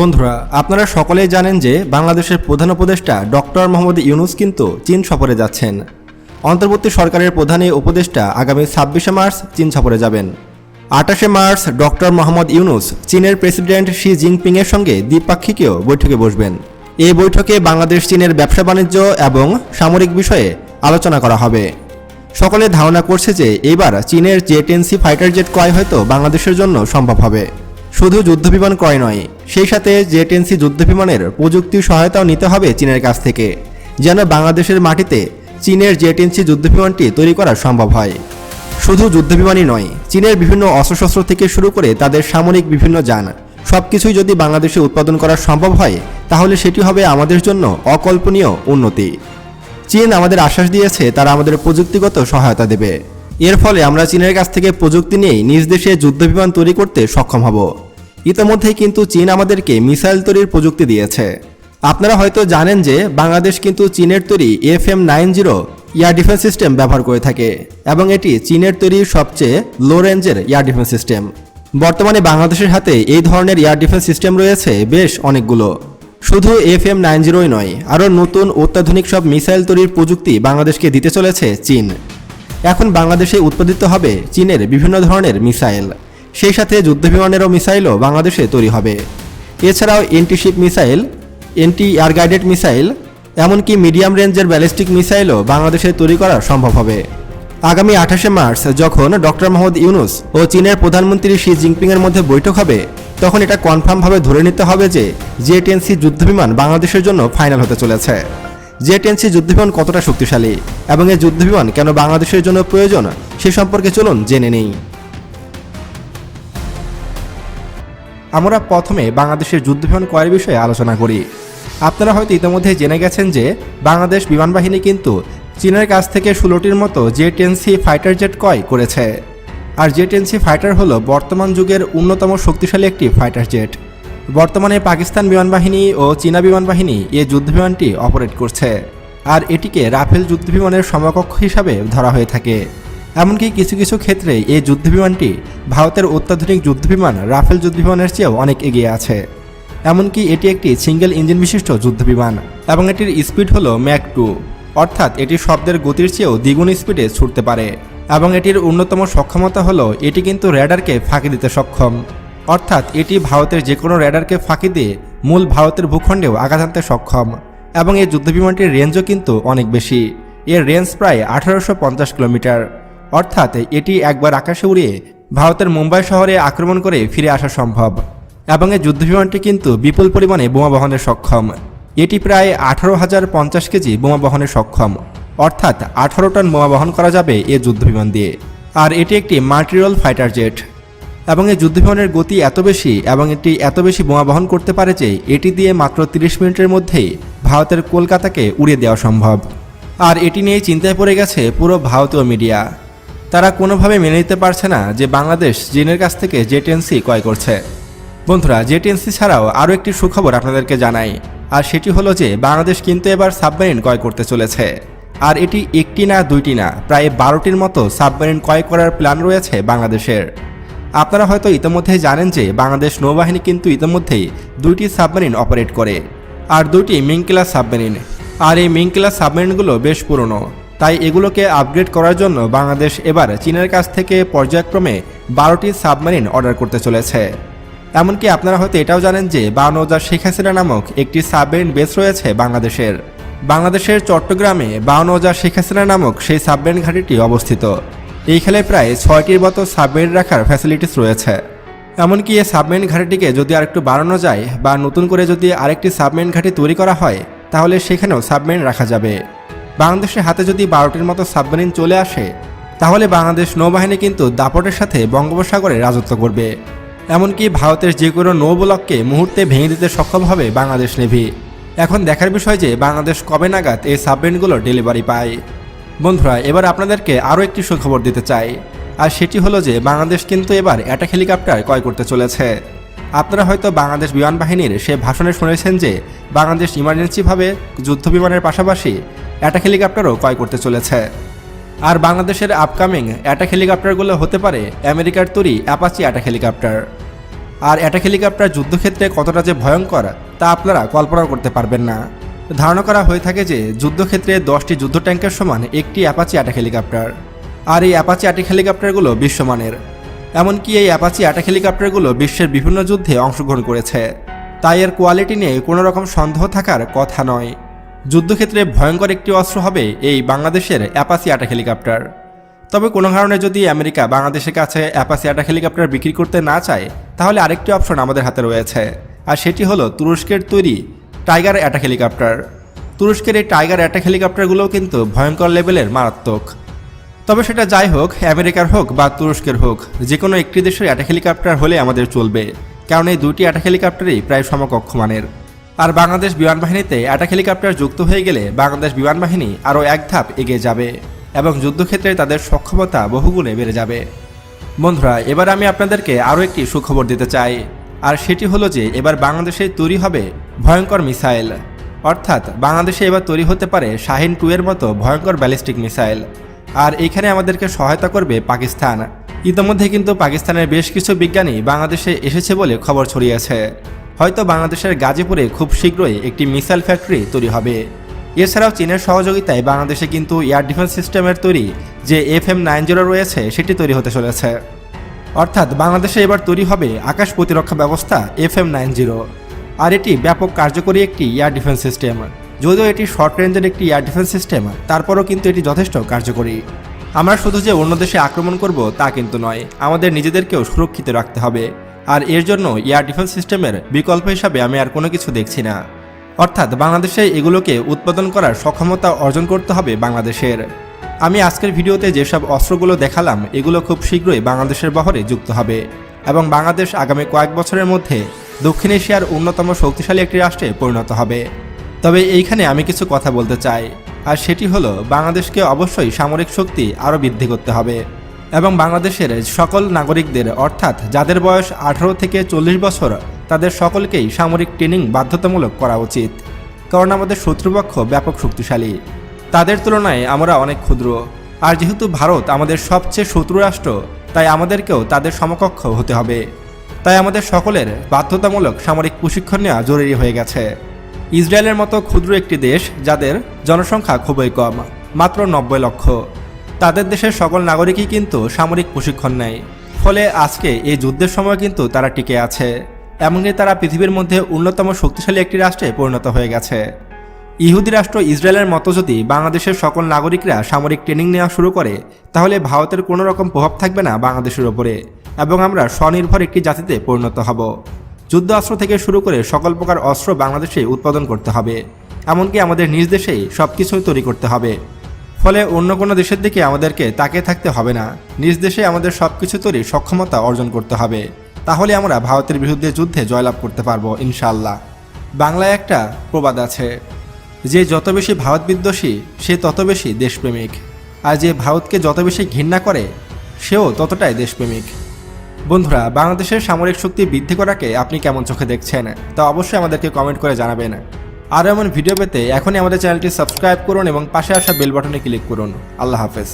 বন্ধুরা, আপনারা সকলেই জানেন যে বাংলাদেশের প্রধান উপদেষ্টা ডক্টর মোহাম্মদ ইউনুস কিন্তু চীন সফরে যাচ্ছেন। অন্তর্বর্তী সরকারের প্রধান এই উপদেষ্টা আগামী ছাব্বিশে মার্চ চীন সফরে যাবেন। আঠাশে মার্চ ডক্টর মোহাম্মদ ইউনুস চীনের প্রেসিডেন্ট শি জিনপিংয়ের সঙ্গে দ্বিপাক্ষিকীয় বৈঠকে বসবেন। এই বৈঠকে বাংলাদেশ চীনের ব্যবসা বাণিজ্য এবং সামরিক বিষয়ে আলোচনা করা হবে। সকলে ধারণা করছে যে এবার চীনের জে টেনসি ফাইটার জেট ক্রয় হয়তো বাংলাদেশের জন্য সম্ভব হবে। শুধু যুদ্ধবিমান ক্রয় নয়, সেই সাথে জে টেনসি যুদ্ধবিমানের প্রযুক্তি সহায়তাও নিতে হবে চীনের কাছ থেকে, যেন বাংলাদেশের মাটিতে চীনের জে টেনসি যুদ্ধবিমানটি তৈরি করা সম্ভব হয়। শুধু যুদ্ধবিমানই নয়, চীনের বিভিন্ন অস্ত্রশস্ত্র থেকে শুরু করে তাদের সামরিক বিভিন্ন যান সব কিছুই যদি বাংলাদেশে উৎপাদন করা সম্ভব হয়, তাহলে সেটি হবে আমাদের জন্য অকল্পনীয় উন্নতি। চীন আমাদের আশ্বাস দিয়েছে, তারা আমাদের প্রযুক্তিগত সহায়তা দেবে। এর ফলে আমরা চীনের কাছ থেকে প্রযুক্তি নিয়েই নিজ দেশে যুদ্ধবিমান তৈরি করতে সক্ষম হব। ইতিমধ্যেই কিন্তু চীন আমাদেরকে মিসাইল তৈরির প্রযুক্তি দিয়েছে। আপনারা হয়তো জানেন যে বাংলাদেশ কিন্তু চীনের তৈরি F M nine zero air defence system ব্যবহার করে থাকে এবং এটি চীনের তৈরি সবচেয়ে লো রেঞ্জের এয়ার ডিফেন্স সিস্টেম। বর্তমানে বাংলাদেশের হাতে এই ধরনের এয়ার ডিফেন্স সিস্টেম রয়েছে বেশ অনেকগুলো। শুধু এফ এম নাইন জিরোই নয়, আরও নতুন অত্যাধুনিক সব মিসাইল তৈরির প্রযুক্তি বাংলাদেশকে দিতে চলেছে চীন। এখন বাংলাদেশে উৎপাদিত হবে চীনের বিভিন্ন ধরনের মিসাইল। সেই সাথে যুদ্ধবিমানেরও মিসাইলও বাংলাদেশে তৈরি হবে। এছাড়াও antiship missile anti air guided missile, এমনকি মিডিয়াম রেঞ্জের ব্যালিস্টিক মিসাইলও বাংলাদেশে তৈরি করা সম্ভব হবে। আগামী আঠাশে মার্চ যখন ডক্টর মোহাম্মদ ইউনুস ও চীনের প্রধানমন্ত্রী শি জিনপিংয়ের মধ্যে বৈঠক হবে, তখন এটা কনফার্মভাবে ধরে নিতে হবে যে জে টেনসি যুদ্ধবিমান বাংলাদেশের জন্য ফাইনাল হতে চলেছে। জে টেনসি যুদ্ধবিমান কতটা শক্তিশালী এবং এই যুদ্ধবিমান কেন বাংলাদেশের জন্য প্রয়োজন সে সম্পর্কে চলুন জেনে নেই। আমরা প্রথমে বাংলাদেশের যুদ্ধবিমান ক্রয়ের বিষয়ে আলোচনা করি। আপনারা হয়তো ইতিমধ্যে জেনে গেছেন যে বাংলাদেশ বিমান বাহিনী কিন্তু চীনের কাছ থেকে ষোলোটির মতো জে টেনসি ফাইটার জেট ক্রয় করেছে। আর জে টেনসি ফাইটার হলো বর্তমান যুগের অন্যতম শক্তিশালী একটি ফাইটার জেট। বর্তমানে পাকিস্তান বিমান বাহিনী ও চীনা বিমান বাহিনী এই যুদ্ধবিমানটি অপারেট করছে। আর এটিকে রাফেল যুদ্ধবিমানের সমকক্ষ হিসাবে ধরা হয়ে থাকে। এমনকি কিছু কিছু ক্ষেত্রে এই যুদ্ধবিমানটি ভারতের অত্যাধুনিক যুদ্ধবিমান রাফেল যুদ্ধবিমানের চেয়েও অনেক এগিয়ে আছে। এমনকি এটি একটি সিঙ্গেল ইঞ্জিন বিশিষ্ট যুদ্ধবিমান এবং এটির স্পিড হলো ম্যাক টু, অর্থাৎ এটি শব্দের গতির চেয়েও দ্বিগুণ স্পিডে ছুটতে পারে এবং এটির অন্যতম সক্ষমতা হলো এটি কিন্তু র্যাডারকে ফাঁকি দিতে সক্ষম। অর্থাৎ এটি ভারতের যে কোনো র্যাডারকে ফাঁকি দিয়ে মূল ভারতের ভূখণ্ডেও আঘাত আনতে সক্ষম এবং এই যুদ্ধবিমানটির রেঞ্জও কিন্তু অনেক বেশি। এর রেঞ্জ প্রায় আঠারোশো পঞ্চাশ কিলোমিটার। অর্থাৎ এটি একবার আকাশে উড়িয়ে ভারতের মুম্বাই শহরে আক্রমণ করে ফিরে আসা সম্ভব। এবং এই যুদ্ধবিমানটি কিন্তু বিপুল পরিমাণে বোমা বহনে সক্ষম। এটি প্রায় আঠারো হাজার পঞ্চাশ কেজি বোমা বহনে সক্ষম। অর্থাৎ আঠারো টন বোমা বহন করা যাবে এ যুদ্ধবিমান দিয়ে। আর এটি একটি মাল্টিরোল ফাইটার জেট। এবং এই যুদ্ধবিমানের গতি এত বেশি এবং এটি এত বেশি বোমা বহন করতে পারে যে এটি দিয়ে মাত্র 30 মিনিটের মধ্যেই ভারতের কলকাতাকে উড়িয়ে দেওয়া সম্ভব। আর এটি নিয়ে চিন্তায় পড়ে গেছে পুরো ভারতীয় মিডিয়া। তারা কোনোভাবে মেনে নিতে পারছে না যে বাংলাদেশ চীনের কাছ থেকে জেটেন্সি ক্রয় করছে। বন্ধুরা জেটেন্সি ছাড়াও আরও একটি সুখবর আপনাদেরকে জানাই, আর সেটি হলো যে বাংলাদেশ কিন্তু এবার সাবমেরিন ক্রয় করতে চলেছে। আর এটি একটি না দুইটি না, প্রায় বারোটির মতো সাবমেরিন ক্রয় করার প্ল্যান রয়েছে বাংলাদেশের। আপনারা হয়তো ইতিমধ্যেই জানেন যে বাংলাদেশ নৌবাহিনী কিন্তু ইতিমধ্যেই দুইটি সাবমেরিন অপারেট করে, আর দুইটি মিং ক্লাস সাবমেরিন। আর এই মিং ক্লাস সাবমেরিনগুলো বেশ পুরনো। তাই এগুলোকে আপগ্রেড করার জন্য বাংলাদেশ এবার চীনের কাছ থেকে পর্যায়ক্রমে বারোটি সাবমেরিন অর্ডার করতে চলেছে। এমনকি আপনারা হয়তো এটাও জানেন যে বাউনৌজা শেখ হাসিনা নামক একটি সাবমেরিন বেস রয়েছে বাংলাদেশের। বাংলাদেশের চট্টগ্রামে বাউনৌজা শেখ হাসিনা নামক সেই সাবমেরিন ঘাঁটিটি অবস্থিত। এইখানে প্রায় ছয়টির মতো সাবমেরিন রাখার ফ্যাসিলিটিস রয়েছে। এমনকি এই সাবমেরিন ঘাটিটিকে যদি আরেকটু বাড়ানো যায় বা নতুন করে যদি আরেকটি সাবমেরিন ঘাঁটি তৈরি করা হয়, তাহলে সেখানেও সাবমেরিন রাখা যাবে। বাংলাদেশের হাতে যদি বারোটির মতো সাবমেরিন চলে আসে, তাহলে বাংলাদেশ নৌবাহিনী কিন্তু দাপটের সাথে বঙ্গোপসাগরে রাজত্ব করবে। এমনকি ভারতের যে কোনো নৌবলককে মুহূর্তে ভেঙে দিতে সক্ষম হবে বাংলাদেশ নেভি। এখন দেখার বিষয় যে বাংলাদেশ কবে নাগাদ এই সাবমেরিনগুলো ডেলিভারি পায়। বন্ধুরা, এবার আপনাদেরকে আরও একটি সুখবর দিতে চাই। আর সেটি হলো যে বাংলাদেশ কিন্তু এবার অ্যাটাক হেলিকপ্টার ক্রয় করতে চলেছে। আপনারা হয়তো বাংলাদেশ বিমান বাহিনীর সে ভাষণে শুনেছেন যে বাংলাদেশ ইমার্জেন্সিভাবে যুদ্ধ বিমানের পাশাপাশি অ্যাটাক হেলিকপ্টারও ক্রয় করতে চলেছে। আর বাংলাদেশের আপকামিং অ্যাটাক হেলিকপ্টারগুলো হতে পারে আমেরিকার তৈরি অ্যাপাচি অ্যাটাক হেলিকপ্টার। আর অ্যাটাক হেলিকপ্টার যুদ্ধক্ষেত্রে কতটা যে ভয়ঙ্কর, তা আপনারা কল্পনাও করতে পারবেন না। ধারণা করা হয়ে থাকে যে, যুদ্ধক্ষেত্রে দশটি যুদ্ধ ট্যাঙ্কের সমান একটি অ্যাপাচি অ্যাটাক হেলিকপ্টার। আর এই অ্যাপাচি অ্যাটাক হেলিকপ্টারগুলো বিশ্বমানের। এমনকি এই অ্যাপাচি অ্যাটাক হেলিকপ্টারগুলো বিশ্বের বিভিন্ন যুদ্ধে অংশগ্রহণ করেছে। তাই এর কোয়ালিটি নিয়ে কোনো রকম সন্দেহ থাকার কথা নয়। যুদ্ধক্ষেত্রে ভয়ঙ্কর একটি অস্ত্র হবে এই বাংলাদেশের অ্যাপাসি অ্যাটাক হেলিকপ্টার। তবে কোনো কারণে যদি আমেরিকা বাংলাদেশের কাছে অ্যাপাসি অ্যাটাক হেলিকপ্টার বিক্রি করতে না চায়, তাহলে আরেকটি অপশন আমাদের হাতে রয়েছে, আর সেটি হলো তুরস্কের তৈরি টাইগার অ্যাটাক হেলিকপ্টার। তুরস্কের এই টাইগার অ্যাটাক হেলিকপ্টারগুলোও কিন্তু ভয়ঙ্কর লেভেলের মারাত্মক। তবে সেটা যাই হোক, আমেরিকার হোক বা তুরস্কের হোক যে কোনো একটি দেশের অ্যাটাক হেলিকপ্টার হলে আমাদের চলবে, কারণ এই দুইটি অ্যাটাক হেলিকপ্টারই প্রায় সমকক্ষ মানের। আর বাংলাদেশ বিমান বাহিনীতে অ্যাটাক হেলিকপ্টার যুক্ত হয়ে গেলে বাংলাদেশ বিমান বাহিনী আরও এক ধাপ এগিয়ে যাবে এবং যুদ্ধক্ষেত্রে তাদের সক্ষমতা বহুগুণে বেড়ে যাবে। বন্ধুরা, এবার আমি আপনাদেরকে আরও একটি সুখবর দিতে চাই, আর সেটি হলো যে এবার বাংলাদেশে তৈরি হবে ভয়ঙ্কর মিসাইল। অর্থাৎ বাংলাদেশে এবার তৈরি হতে পারে শাহিন টু এর মতো ভয়ঙ্কর ব্যালিস্টিক মিসাইল। আর এখানে আমাদেরকে সহায়তা করবে পাকিস্তান। ইতিমধ্যে কিন্তু পাকিস্তানের বেশ কিছু বিজ্ঞানী বাংলাদেশে এসেছে বলে খবর ছড়িয়েছে। হয়তো বাংলাদেশের গাজীপুরে খুব শীঘ্রই একটি মিসাইল ফ্যাক্টরি তৈরি হবে। এছাড়াও চীনের সহযোগিতায় বাংলাদেশে কিন্তু এয়ার ডিফেন্স সিস্টেমের তৈরি যে এফ এম নাইন জিরো রয়েছে, সেটি তৈরি হতে চলেছে। অর্থাৎ বাংলাদেশে এবার তৈরি হবে আকাশ প্রতিরক্ষা ব্যবস্থা এফ এম নাইন জিরো আর এটি ব্যাপক কার্যকরী একটি এয়ার ডিফেন্স সিস্টেম। যদিও এটি শর্ট রেঞ্জের একটি এয়ার ডিফেন্স সিস্টেম, তারপরও কিন্তু এটি যথেষ্ট কার্যকরী। আমরা শুধু যে অন্য দেশে আক্রমণ করব তা কিন্তু নয়, আমাদের নিজেদেরকেও সুরক্ষিত রাখতে হবে। আর এর জন্য এয়ার ডিফেন্স সিস্টেমের বিকল্প হিসাবে আমি আর কোনো কিছু দেখছি না। অর্থাৎ বাংলাদেশে এগুলোকে উৎপাদন করার সক্ষমতা অর্জন করতে হবে বাংলাদেশের। আমি আজকের ভিডিওতে যেসব অস্ত্রগুলো দেখালাম, এগুলো খুব শীঘ্রই বাংলাদেশের বহরে যুক্ত হবে এবং বাংলাদেশ আগামী কয়েক বছরের মধ্যে দক্ষিণ এশিয়ার অন্যতম শক্তিশালী একটি রাষ্ট্রে পরিণত হবে। তবে এইখানে আমি কিছু কথা বলতে চাই, আর সেটি হলো, বাংলাদেশকে অবশ্যই সামরিক শক্তি আরও বৃদ্ধি করতে হবে। এবং বাংলাদেশের সকল নাগরিকদের, অর্থাৎ যাদের বয়স আঠারো থেকে চল্লিশ বছর, তাদের সকলকেই সামরিক ট্রেনিং বাধ্যতামূলক করা উচিত। কারণ আমাদের শত্রুপক্ষ ব্যাপক শক্তিশালী। তাদের তুলনায় আমরা অনেক ক্ষুদ্র। আর যেহেতু ভারত আমাদের সবচেয়ে শত্রু রাষ্ট্র, তাই আমাদেরকেও তাদের সমকক্ষ হতে হবে। তাই আমাদের সকলের বাধ্যতামূলক সামরিক প্রশিক্ষণ নেওয়া জরুরি হয়ে গেছে। ইসরায়েলের মতো ক্ষুদ্র একটি দেশ, যাদের জনসংখ্যা খুবই কম, মাত্র নব্বই লক্ষ। তাদের দেশের সকল নাগরিকই কিন্তু সামরিক প্রশিক্ষণ নেয়। ফলে আজকে এই যুদ্ধের সময় কিন্তু তারা টিকে আছে। এমনকি তারা পৃথিবীর মধ্যে অন্যতম শক্তিশালী একটি রাষ্ট্রে পরিণত হয়ে গেছে। ইহুদি রাষ্ট্র ইসরায়েলের মতো যদি বাংলাদেশের সকল নাগরিকরা সামরিক ট্রেনিং নেওয়া শুরু করে, তাহলে ভারতের কোনো রকম প্রভাব থাকবে না বাংলাদেশের ওপরে এবং আমরা স্বনির্ভর একটি জাতিতে পরিণত হব। যুদ্ধ অস্ত্র থেকে শুরু করে সকল প্রকার অস্ত্র বাংলাদেশে উৎপাদন করতে হবে। এমনকি আমাদের নিজ দেশেই সব কিছুই তৈরি করতে হবে। ফলে অন্য কোনো দেশের দিকে আমাদেরকে তাকিয়ে থাকতে হবে না। নিজ দেশে আমাদের সব কিছু তৈরি সক্ষমতা অর্জন করতে হবে। তাহলে আমরা ভারতের বিরুদ্ধে যুদ্ধে জয়লাভ করতে পারব ইনশাল্লাহ বাংলায় একটা প্রবাদ আছে, যে যত বেশি ভারত বিদ্বেষী, সে তত বেশি দেশপ্রেমিক। আর যে ভারতকে যত বেশি ঘৃণা করে, সেও ততটাই দেশপ্রেমিক। বন্ধুরা, বাংলাদেশের সামরিক শক্তি বৃদ্ধি করাকে আপনি কেমন চোখে দেখছেন, তা অবশ্যই আমাদেরকে কমেন্ট করে জানাবেন। আর এমন ভিডিও পেতে এখনই আমাদের চ্যানেলটি সাবস্ক্রাইব করুন এবং পাশে আসা বেল বাটনে ক্লিক করুন। আল্লাহ হাফেজ।